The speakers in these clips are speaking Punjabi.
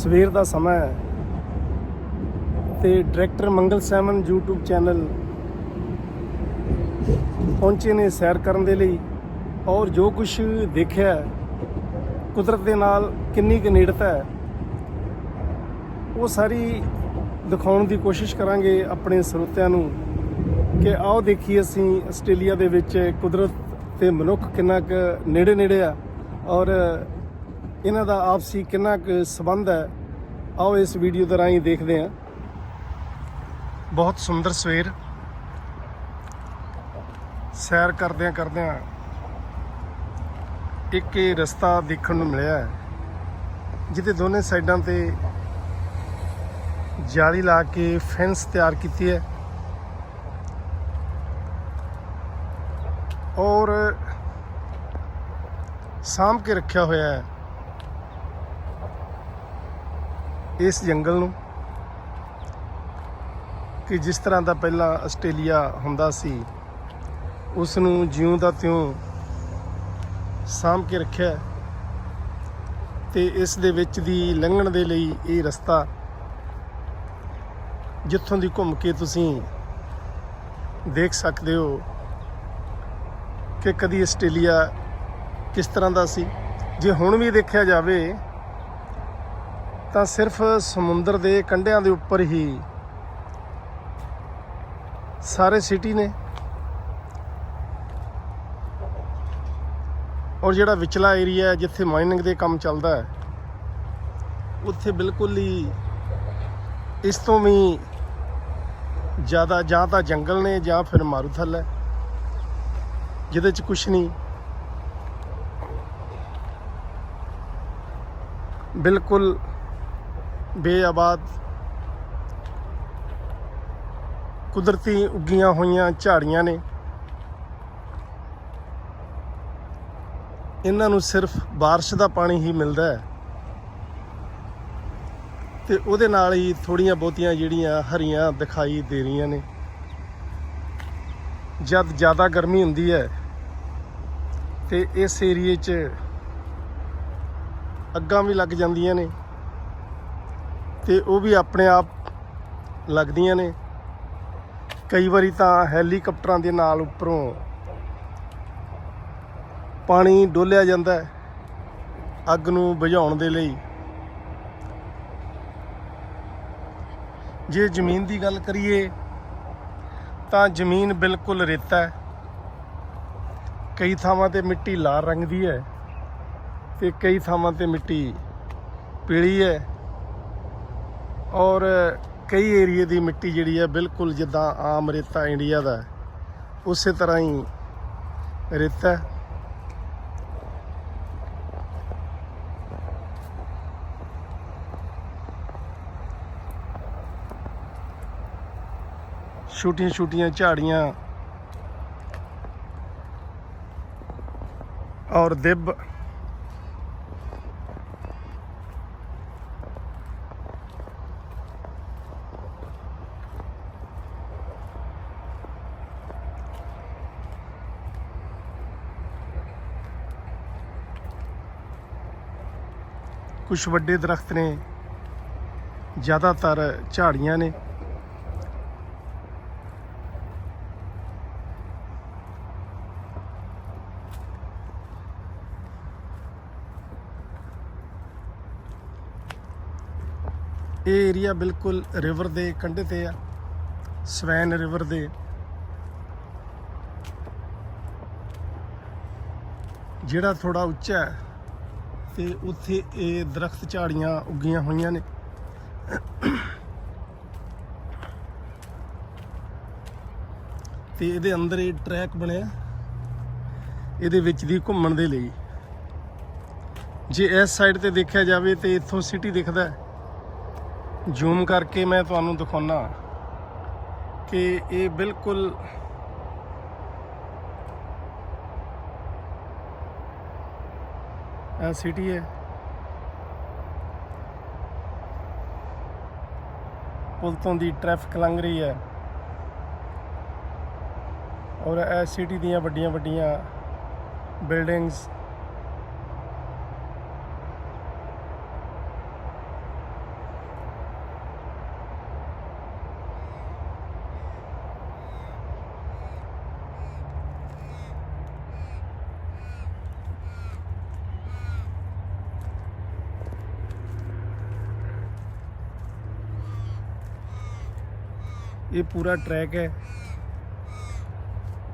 ਸਵੇਰ ਦਾ ਸਮਾਂ ਹੈ ਤੇ director Mangal Saiman YouTube channel ਪਹੁੰਚੇ ਨੇ ਸੈਰ ਕਰਨ ਦੇ ਲਈ ਔਰ ਜੋ ਕੁਝ ਦੇਖਿਆ ਕੁਦਰਤ ਦੇ ਨਾਲ ਕਿੰਨੀ ਕੁ ਨੇੜਤਾ ਹੈ, ਉਹ ਸਾਰੀ ਦਿਖਾਉਣ ਦੀ ਕੋਸ਼ਿਸ਼ ਕਰਾਂਗੇ ਆਪਣੇ ਸਰੋਤਿਆਂ ਨੂੰ ਕਿ ਆਓ ਦੇਖੀਏ ਅਸੀਂ ਆਸਟ੍ਰੇਲੀਆ ਦੇ ਵਿੱਚ ਕੁਦਰਤ ਤੇ ਮਨੁੱਖ ਕਿੰਨਾ ਕੁ ਨੇੜੇ ਨੇੜੇ ਆ ਔਰ ਇਹਨਾਂ ਦਾ ਆਪਸੀ ਕਿੰਨਾ ਕੁ ਸੰਬੰਧ ਹੈ, ਆਓ ਇਸ ਵੀਡੀਓ ਦੇ ਰਾਹੀਂ ਦੇਖਦੇ ਹਾਂ। ਬਹੁਤ ਸੁੰਦਰ ਸਵੇਰ। ਸੈਰ ਕਰਦਿਆਂ ਕਰਦਿਆਂ ਇੱਕ ਇਹ ਰਸਤਾ ਦੇਖਣ ਨੂੰ ਮਿਲਿਆ ਹੈ ਜਿਹਦੇ ਦੋਨੇ ਸਾਈਡਾਂ ਤੇ ਜਾਲੀ ਲਾ ਕੇ ਫੈਂਸ ਤਿਆਰ ਕੀਤੀ ਹੈ। ਔਰ ਸਾਂਭ ਕੇ ਰੱਖਿਆ ਹੋਇਆ ਹੈ। ਇਸ ਜੰਗਲ ਨੂੰ ਕਿ ਜਿਸ ਤਰ੍ਹਾਂ ਦਾ ਪਹਿਲਾਂ ਆਸਟ੍ਰੇਲੀਆ ਹੁੰਦਾ ਸੀ, ਉਸ ਨੂੰ ਜਿਉਂ ਦਾ ਤਿਉਂ ਸਾਂਭ ਕੇ ਰੱਖਿਆ ਹੈ ਤੇ ਇਸ ਦੇ ਵਿੱਚ ਦੀ ਲੰਘਣ ਦੇ ਲਈ ਇਹ ਰਸਤਾ ਜਿੱਥੋਂ ਦੀ ਘੁੰਮ ਕੇ ਤੁਸੀਂ ਦੇਖ ਸਕਦੇ ਹੋ ਕਿ ਕਦੀ ਆਸਟ੍ਰੇਲੀਆ ਕਿਸ ਤਰ੍ਹਾਂ ਦਾ ਸੀ। ਜੇ ਹੁਣ ਵੀ ਦੇਖਿਆ ਜਾਵੇ ਤਾਂ ਸਿਰਫ ਸਮੁੰਦਰ ਦੇ ਕੰਢਿਆਂ ਦੇ ਉੱਪਰ ਹੀ ਸਾਰੇ ਸਿਟੀ ਨੇ। ਔਰ ਜਿਹੜਾ ਵਿਚਲਾ ਏਰੀਆ ਜਿੱਥੇ ਮਾਈਨਿੰਗ ਦੇ ਕੰਮ ਚੱਲਦਾ ਹੈ, ਉੱਥੇ ਬਿਲਕੁਲ ਹੀ ਇਸ ਤੋਂ ਵੀ ਜ਼ਿਆਦਾ ਜਾਂ ਤਾਂ ਜੰਗਲ ਨੇ ਜਾਂ ਫਿਰ ਮਾਰੂਥਲ ਹੈ, ਜਿਹਦੇ ਚ ਕੁਛ ਨਹੀਂ। ਬਿਲਕੁਲ ਬੇਆਬਾਦ ਕੁਦਰਤੀ ਉੱਗੀਆਂ ਹੋਈਆਂ ਝਾੜੀਆਂ ਨੇ ਇਹਨਾਂ ਨੂੰ ਸਿਰਫ بارش ਦਾ ਪਾਣੀ ਹੀ ਮਿਲਦਾ ਹੈ ਤੇ ਉਹਦੇ ਨਾਲ ਹੀ ਥੋੜੀਆਂ ਬਹੁਤੀਆਂ ਜਿਹੜੀਆਂ ਹਰੀਆਂ ਦਿਖਾਈ ਦੇ ਰਹੀਆਂ ਨੇ ਜਦ ਜ਼ਿਆਦਾ ਗਰਮੀ ਹੁੰਦੀ ਹੈ ਤੇ ਇਸ ਏਰੀਏ 'ਚ ਅੱਗਾਂ ਵੀ ਲੱਗ ਜਾਂਦੀਆਂ ਨੇ ਤੇ ਉਹ ਵੀ ਆਪਣੇ ਆਪ ਲੱਗਦੀਆਂ ਨੇ। ਕਈ ਵਾਰੀ ਤਾਂ ਹੈਲੀਕਾਪਟਰਾਂ ਦੇ ਨਾਲ ਉੱਪਰੋਂ ਪਾਣੀ ਡੋਲਿਆ ਜਾਂਦਾ ਹੈ ਅੱਗ ਨੂੰ ਬੁਝਾਉਣ ਦੇ ਲਈ। ਜੇ ਜ਼ਮੀਨ ਦੀ ਗੱਲ ਕਰੀਏ ਤਾਂ ਜ਼ਮੀਨ ਬਿਲਕੁਲ ਰੇਤਾ ਹੈ। ਕਈ ਥਾਵਾਂ ਤੇ ਮਿੱਟੀ ਲਾਲ ਰੰਗ ਦੀ ਹੈ ਤੇ ਕਈ ਥਾਵਾਂ ਤੇ ਮਿੱਟੀ ਪੀਲੀ ਹੈ। ਔਰ ਕਈ ਏਰੀਏ ਦੀ ਮਿੱਟੀ ਜਿਹੜੀ ਹੈ ਬਿਲਕੁਲ ਜਿੱਦਾਂ ਆਮ ਰੇਤਾ ਇੰਡੀਆ ਦਾ ਉਸੇ ਤਰ੍ਹਾਂ ਹੀ ਰੇਤਾ ਛੋਟੀਆਂ ਛੋਟੀਆਂ ਝਾੜੀਆਂ ਔਰ ਦਿੱਬ ਕੁਝ ਵੱਡੇ ਦਰਖਤ ਨੇ, ਜ਼ਿਆਦਾਤਰ ਝਾੜੀਆਂ ਨੇ। ਇਹ ਏਰੀਆ ਬਿਲਕੁਲ ਰਿਵਰ ਦੇ ਕੰਢੇ ਤੇ ਆ, ਸਵੈਨ ਰਿਵਰ ਦੇ। ਜਿਹੜਾ ਥੋੜਾ ਉੱਚਾ ਹੈ ਤੇ ਉੱਥੇ ਇਹ ਦਰਖਤ ਝਾੜੀਆਂ ਉੱਗੀਆਂ ਹੋਈਆਂ ਨੇ। ਤੇ ਇਹਦੇ ਅੰਦਰ ਇਹ ਟਰੈਕ ਬਣਿਆ। ਇਹਦੇ ਵਿੱਚ ਦੀ ਘੁੰਮਣ ਦੇ ਲਈ। ਜੇ ਇਸ ਸਾਈਡ ਤੇ ਦੇਖਿਆ ਜਾਵੇ ਤੇ ਇੱਥੋਂ ਸਿਟੀ ਦਿਖਦਾ ਹੈ। ਜ਼ੂਮ ਕਰਕੇ ਮੈਂ ਤੁਹਾਨੂੰ ਦਿਖਾਉਣਾ ਕਿ ਇਹ ਬਿਲਕੁਲ ਇਹ ਸਿਟੀ ਹੈ। ਪੁਲ ਤੋਂ ਦੀ ਟ੍ਰੈਫਿਕ ਲੰਘ ਰਹੀ ਹੈ। ਔਰ ਇਹ ਸਿਟੀ ਦੀਆਂ ਵੱਡੀਆਂ ਵੱਡੀਆਂ ਬਿਲਡਿੰਗਸ ਇਹ ਪੂਰਾ ਟਰੈਕ ਹੈ।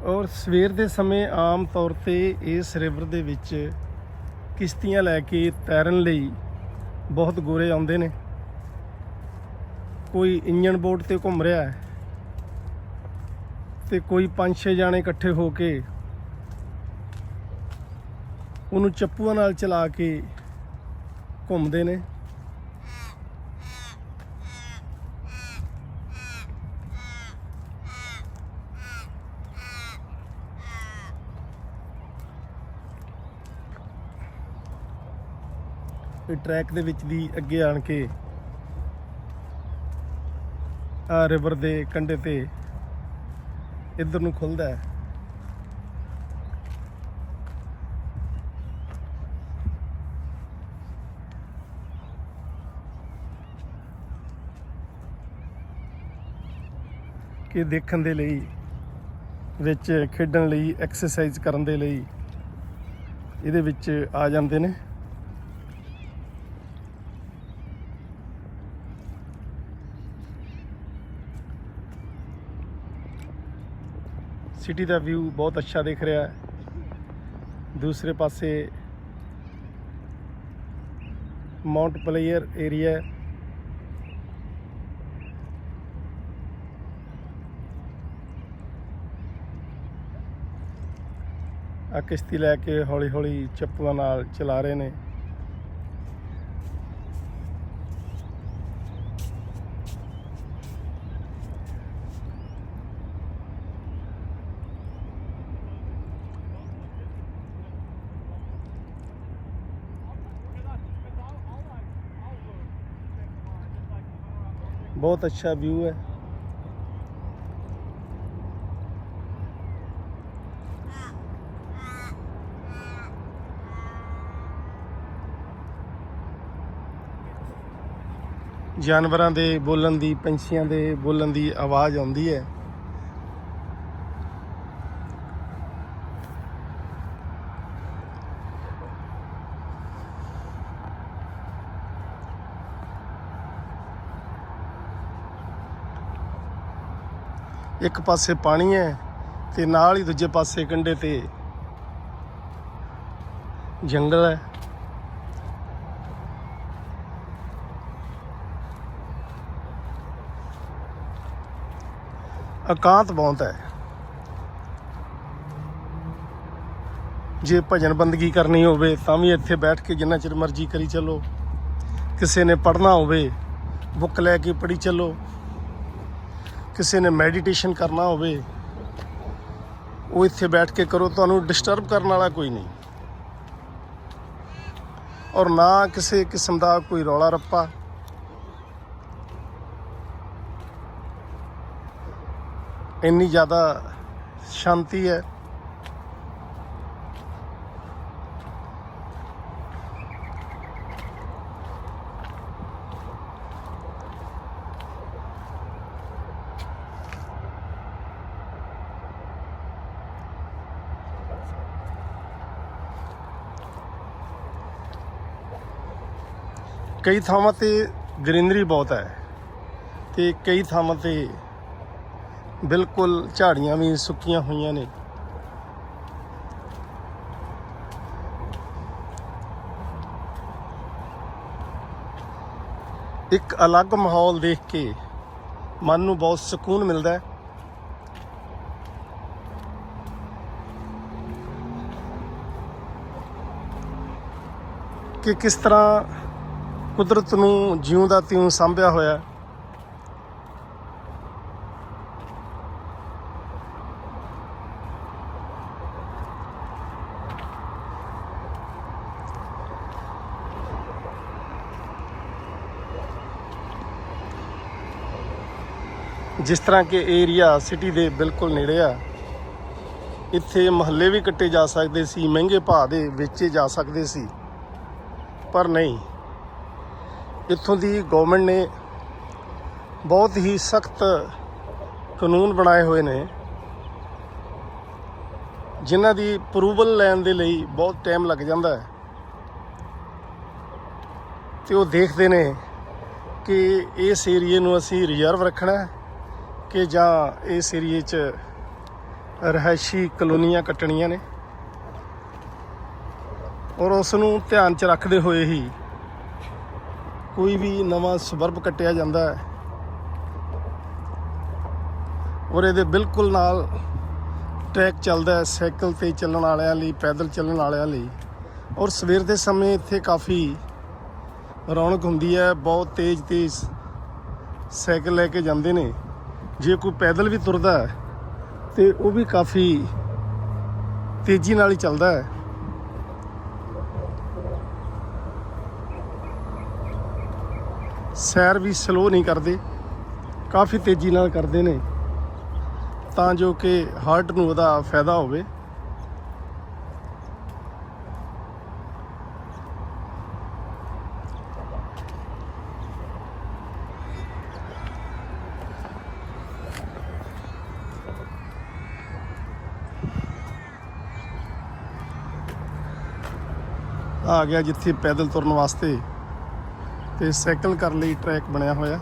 ਔਰ ਸਵੇਰ ਦੇ ਸਮੇਂ ਆਮ ਤੌਰ ਤੇ ਇਸ ਰਿਵਰ ਦੇ ਵਿੱਚ ਕਿਸ਼ਤੀਆਂ ਲੈ ਕੇ ਤੈਰਨ ਲਈ ਬਹੁਤ ਗੋਰੇ ਆਉਂਦੇ ਨੇ। ਕੋਈ ਇੰਜਨ ਬੋਟ ਤੇ ਘੁੰਮ ਰਿਹਾ ਹੈ ਤੇ ਕੋਈ ਪੰਜ ਛੇ ਜਾਣੇ ਇਕੱਠੇ ਹੋ ਕੇ ਉਹਨੂੰ ਚੱਪੂਆਂ ਨਾਲ ਚਲਾ ਕੇ ਘੁੰਮਦੇ ਨੇ। ਟਰੈਕ ਦੇ ਵਿੱਚ ਦੀ ਅੱਗੇ ਆਣ ਕੇ ਆ ਰਿਵਰ ਦੇ ਕੰਢੇ ਤੇ ਇੱਧਰ ਨੂੰ ਖੁੱਲਦਾ ਹੈ। ਕਿ ਦੇਖਣ ਦੇ ਲਈ, ਵਿੱਚ ਖੇਡਣ ਲਈ ਐਕਸਰਸਾਈਜ਼ ਕਰਨ ਦੇ ਲਈ ਇਹਦੇ ਵਿੱਚ ਆ ਜਾਂਦੇ ਨੇ। ਸਿਟੀ ਦਾ ਵਿਊ ਬਹੁਤ ਅੱਛਾ ਦਿਖ ਰਿਹਾ ਹੈ। ਦੂਸਰੇ ਪਾਸੇ ਮਾਉਂਟ ਪਲੇਅਰ ਏਰੀਆ ਹੈ। ਆ ਕਿਸ਼ਤੀ ਲੈ ਕੇ ਹੌਲੀ ਹੌਲੀ ਚੱਪਲਾਂ ਨਾਲ ਚਲਾ ਰਹੇ ਨੇ। ਬਹੁਤ ਅੱਛਾ ਵਿਊ ਹੈ। ਜਾਨਵਰਾਂ ਦੇ ਬੋਲਣ ਦੀ, ਪੰਛੀਆਂ ਦੇ ਬੋਲਣ ਦੀ ਆਵਾਜ਼ ਆਉਂਦੀ ਹੈ। ਇੱਕ ਪਾਸੇ ਪਾਣੀ ਹੈ ਤੇ ਨਾਲ ਹੀ ਦੂਜੇ ਪਾਸੇ ਕੰਢੇ ਤੇ ਜੰਗਲ ਹੈ। ਇਕਾਂਤ ਬਹੁਤ ਹੈ। ਜੇ ਭਜਨ ਬੰਦਗੀ ਕਰਨੀ ਹੋਵੇ ਤਾਂ ਵੀ ਇੱਥੇ ਬੈਠ ਕੇ ਜਿੰਨਾ ਚਿਰ ਮਰਜ਼ੀ ਕਰੀ ਚੱਲੋ। ਕਿਸੇ ਨੇ ਪੜ੍ਹਨਾ ਹੋਵੇ, ਬੁੱਕ ਲੈ ਕੇ ਪੜ੍ਹੀ ਚੱਲੋ। ਕਿਸੇ ਨੇ ਮੈਡੀਟੇਸ਼ਨ ਕਰਨਾ ਹੋਵੇ, ਉਹ ਇੱਥੇ ਬੈਠ ਕੇ ਕਰੋ, ਤੁਹਾਨੂੰ ਡਿਸਟਰਬ ਕਰਨ ਵਾਲਾ ਕੋਈ ਨਹੀਂ। ਔਰ ਨਾ ਕਿਸੇ ਕਿਸਮ ਦਾ ਕੋਈ ਰੌਲਾ ਰੱਪਾ। ਇੰਨੀ ਜ਼ਿਆਦਾ ਸ਼ਾਂਤੀ ਹੈ। ਕਈ ਥਾਵਾਂ ਤੇ ਗ੍ਰੀਨਰੀ ਬਹੁਤ ਹੈ ਤੇ ਕਈ ਥਾਵਾਂ ਤੇ ਬਿਲਕੁਲ ਝਾੜੀਆਂ ਵੀ ਸੁੱਕੀਆਂ ਹੋਈਆਂ ਨੇ। ਇੱਕ ਅਲੱਗ ਮਾਹੌਲ ਦੇਖ ਕੇ ਮਨ ਨੂੰ ਬਹੁਤ ਸਕੂਨ ਮਿਲਦਾ ਹੈ। ਕਿ ਕਿਸ ਤਰ੍ਹਾਂ ਕੁਦਰਤ ਨੂੰ ਜਿਉਂ ਦਾ ਤਿਉਂ ਸਾਂਭਿਆ ਹੋਇਆ ਜਿਸ ਤਰ੍ਹਾਂ ਕਿ ਏਰੀਆ ਸਿਟੀ ਦੇ ਬਿਲਕੁਲ ਨੇੜੇ ਆ, ਇੱਥੇ ਮਹੱਲੇ ਵੀ ਕੱਟੇ ਜਾ ਸਕਦੇ ਸੀ, ਮਹਿੰਗੇ ਭਾਅ ਦੇ ਵੇਚੇ ਜਾ ਸਕਦੇ ਸੀ, ਪਰ ਨਹੀਂ। ਇੱਥੋਂ ਦੀ ਗਵਰਨਮੈਂਟ ਨੇ ਬਹੁਤ ਹੀ ਸਖਤ ਕਾਨੂੰਨ ਬਣਾਏ ਹੋਏ ਨੇ, ਜਿਨ੍ਹਾਂ ਦੀ ਅਪਰੂਵਲ ਲੈਣ ਦੇ ਲਈ ਬਹੁਤ ਟਾਈਮ ਲੱਗ ਜਾਂਦਾ ਹੈ। ਤੇ ਉਹ ਦੇਖਦੇ ਨੇ ਕਿ ਇਸ ਏਰੀਏ ਨੂੰ ਅਸੀਂ ਰਿਜ਼ਰਵ ਰੱਖਣਾ ਹੈ ਕਿ ਜਾਂ ਇਸ ਏਰੀਏ 'ਚ ਰਹਿਸ਼ੀ ਕਲੋਨੀਆਂ ਕੱਟਣੀਆਂ ਨੇ। ਔਰ ਉਸ ਨੂੰ ਧਿਆਨ 'ਚ ਰੱਖਦੇ ਹੋਏ ਹੀ ਕੋਈ ਵੀ ਨਵਾਂ ਸਬਰਬ ਕੱਟਿਆ ਜਾਂਦਾ ਹੈ ਔਰ ਇਹਦੇ ਬਿਲਕੁਲ ਨਾਲ ਟਰੈਕ ਚੱਲਦਾ ਹੈ ਸਾਈਕਲ ਤੇ ਚੱਲਣ ਵਾਲਿਆਂ ਲਈ, ਪੈਦਲ ਚੱਲਣ ਵਾਲਿਆਂ ਲਈ। ਔਰ ਸਵੇਰ ਦੇ ਸਮੇਂ ਇੱਥੇ ਕਾਫੀ ਰੌਣਕ ਹੁੰਦੀ ਹੈ, ਬਹੁਤ ਤੇਜ਼ ਤੇਜ਼ ਸਾਈਕਲ ਲੈ ਕੇ ਜਾਂਦੇ ਨੇ। ਜੇ ਕੋਈ ਪੈਦਲ ਵੀ ਤੁਰਦਾ ਹੈ ਤੇ ਉਹ ਵੀ ਕਾਫੀ ਤੇਜ਼ੀ ਨਾਲ ਹੀ ਚੱਲਦਾ ਹੈ। ਸੈਰ ਵੀ ਸਲੋ ਨਹੀਂ ਕਰਦੇ, ਕਾਫੀ ਤੇਜ਼ੀ ਨਾਲ ਕਰਦੇ ਨੇ, ਤਾਂ ਜੋ ਕਿ ਹਾਰਟ ਨੂੰ ਉਹਦਾ ਫਾਇਦਾ ਹੋਵੇ। ਆ ਗਿਆ ਜਿੱਥੇ ਪੈਦਲ ਤੁਰਨ ਵਾਸਤੇ। ਤੇ ਸਾਈਕਲ ਕਰਨ ਲਈ ਟਰੈਕ ਬਣਿਆ ਹੋਇਆ।